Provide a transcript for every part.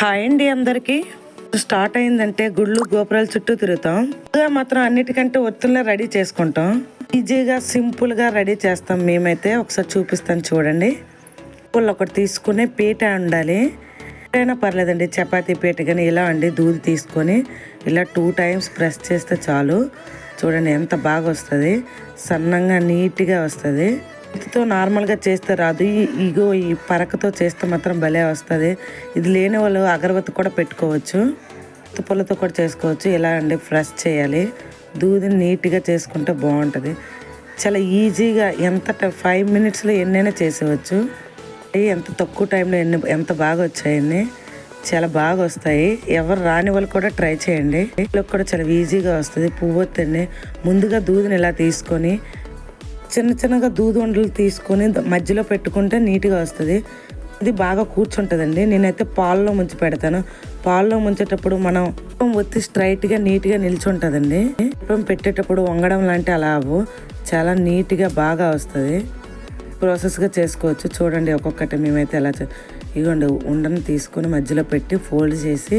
Hi అండి అందరికి. Start అయిందంటే గుళ్ళు గోపురాల చుట్టూ తిరుగుతాం. మాత్రం అన్నిటికంటే ఒత్తుల్లా రెడీ చేసుకుంటాం. ఈజీగా సింపుల్గా రెడీ చేస్తాం. మేమైతే ఒకసారి చూపిస్తాను చూడండి. పుల్ల ఒకటి తీసుకుని పీట ఉండాలి. అయినా పర్లేదండి. చపాతీ పీట కానీ ఇలా అండి. దూది తీసుకొని ఇలా టూ టైమ్స్ ప్రెస్ చేస్తే చాలు. చూడండి ఎంత బాగా వస్తుంది. సన్నంగా నీట్గా వస్తుంది. చేతితో నార్మల్గా చేస్తే రాదు. ఇగో ఈ పరకతో చేస్తే మాత్రం భలే వస్తుంది. ఇది లేని వాళ్ళు అగరబత్తి కూడా పెట్టుకోవచ్చు. పుల్లతో కూడా చేసుకోవచ్చు. ఎలా అండి ఫ్రెష్ చేయాలి. దూదిని నీట్గా చేసుకుంటే బాగుంటుంది. చాలా ఈజీగా ఎంత ఫైవ్ మినిట్స్లో ఎన్నైనా చేసేవచ్చు. ఎంత తక్కువ టైంలో ఎన్ని ఎంత బాగా వచ్చాయని చాలా బాగా వస్తాయి. ఎవరు రాని వాళ్ళు కూడా ట్రై చేయండి. వీళ్ళకి కూడా చాలా ఈజీగా వస్తుంది. పువ్వు పువ్వొత్తండి ముందుగా దూదిని ఇలా తీసుకొని చిన్న చిన్నగా దూదుండలు తీసుకొని మధ్యలో పెట్టుకుంటే నీట్గా వస్తుంది. ఇది బాగా కూర్చుంటుందండి. నేనైతే పాల్లో ముంచి పెడతాను. పాల్లో ముంచేటప్పుడు మనం దీపం ఒత్తి స్ట్రైట్గా నీట్గా నిల్చుంటుందండి. దీపం పెట్టేటప్పుడు వంగడం లాంటి అలా అవ్వు. చాలా నీట్గా బాగా వస్తుంది. ప్రాసెస్గా చేసుకోవచ్చు. చూడండి ఒక్కొక్కటి మేమైతే ఎలా ఇగోండి ఉండను తీసుకొని మధ్యలో పెట్టి ఫోల్డ్ చేసి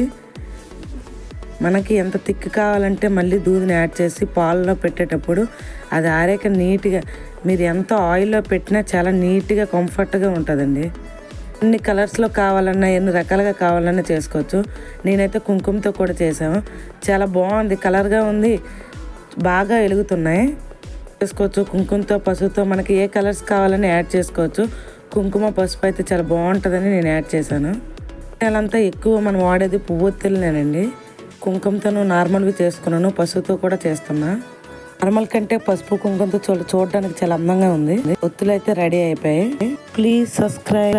మనకి ఎంత థిక్ కావాలంటే మళ్ళీ దూదిని యాడ్ చేసి పాలలో పెట్టేటప్పుడు అది ఆరాక నీట్గా మీరు ఎంత ఆయిల్లో పెట్టినా చాలా నీట్గా కంఫర్ట్గా ఉంటుందండి. ఎన్ని కలర్స్లో కావాలన్నా ఎన్ని రకాలుగా కావాలన్నా చేసుకోవచ్చు. నేనైతే కుంకుమతో కూడా చేసాము చాలా బాగుంది కలర్గా ఉంది బాగా వెలుగుతున్నాయి. చేసుకోవచ్చు కుంకుమతో పసుపుతో మనకి ఏ కలర్స్ కావాలని యాడ్ చేసుకోవచ్చు. కుంకుమ పసుపు అయితే చాలా బాగుంటుందని నేను యాడ్ చేశాను. నెలంతా ఎక్కువ మనం వాడేది పువ్వొత్తులనేనండి కుంకుమతోను నార్మల్గా చేసుకున్నాను పసుపుతో కూడా చేస్తున్నా. నార్మల్ కంటే పసుపు కుంకుమతో చూడడానికి చాలా అందంగా ఉంది. ఒత్తులు అయితే రెడీ అయిపోయాయి. Please subscribe.